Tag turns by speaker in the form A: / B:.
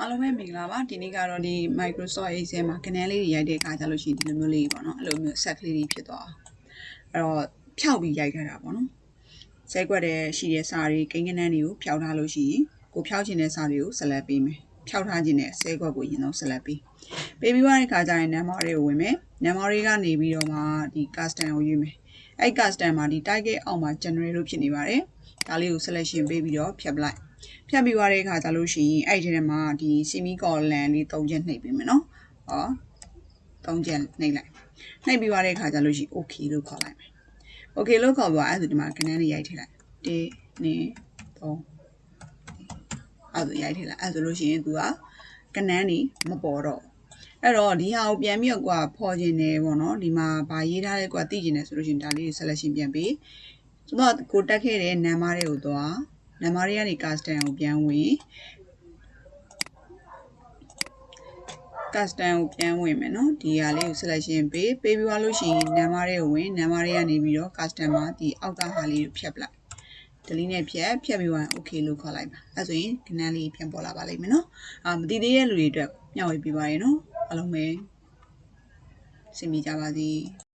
A: အားလုံးပဲမင်္ဂလာပါဒီနေ့ကတော့ဒီ Microsoft Excel မှာကဏ္ဍလေးတွေရိုက်တဲ့အခါကျလို့ရှိရင်ဒီလိုမျိုးလေးပေါ့နော်အဲ့လိုမျိုး set ကလေးတွေဖြစ်သွားအောင်အဲ့တော့ဖြောက်ပြီးရိုက်ထားတာပေါ့နော်ဇက်ကွက်တဲ့ရှိတဲ့စာတွေကိန်းကဏ္ဍတွေကိုဖြောက်ထားလို့ရှိရင်ကိုဖြောက်ခြင်းတဲ့စာတွေကို select ပေးမယ်ဖြောက်ထားခြင်းတဲ့ဆဲကွက်ကိုရင်တော့ select ပေးပေးပြီးသွားတဲ့အခါကျရင် number တွေကိုဝင်မယ် number တွေကနေပြီးတော့မှဒီ custom ကိုရွေးမယ်အဲ့ custom မှာဒီ target အောက်မှာ generate လို့ဖြစ်နေပါတယ်ဒါလေးကို selection ပေးပြီးတော့ဖြတ်ပလိုက် ဖြတ်ပြီးသွားတဲ့အခါကျလို့ရှိရင်အဲ့ဒီထဲမှာဒီ semi colon လေး၃ချက်နှိပ်ပေးမယ်နော်။ဟော၃ချက်နှိပ်လိုက်။နှိပ်ပြီးသွားတဲ့အခါကျလို့ရှိရင် okay လို့ခေါ်လိုက်မယ်။ okay လို့ခေါ်သွားအဲ့ဒါဒီမှာကဏ္ဍလေးရိုက်ထည့်လိုက်။1 2 3အဲ့ဒါရိုက်ထည့်လိုက်။အဲ့ဒါဆိုလို့ရှိရင် तू ကကဏ္ဍနေမပေါ်တော့အဲ့တော့ဒီဟာကိုပြန်ပြီးတော့ကွာဖော်ခြင်းတယ်ပေါ့နော်ဒီမှာဗာရေးထားလဲကွာသိကျင်တယ်ဆိုလို့ရှိရင်ဒါလေး selection ပြန်ပေးကျွန်တော်ကိုတက်ခဲ့တဲ့နံပါတ်တွေကိုသွား နံပါတ်တွေကနေ custom ကိုပြန်ဝင် custom ကိုပြန်ဝင်မယ်နော်ဒီဟာလေးကို selection ပေးပေးပြီးသွားလို့ရှိရင်နံပါတ်တွေကိုဝင်နံပါတ်တွေကနေပြီးတော့ custom မှာဒီအောက်ကဟာလေးကိုဖြတ်ပလိုက် delete နဲ့ဖြတ်ဖြတ်ပြီးသွားရင် okay လို့ခေါ်လိုက်ပါအဲဆိုရင်ခဏလေးပြန်ပေါ်လာပါလိမ့်မယ်နော်အာမသိသေးတဲ့လူတွေအတွက်မျှဝေပေးပါရနော်အားလုံးပဲစင်မိကြပါစေ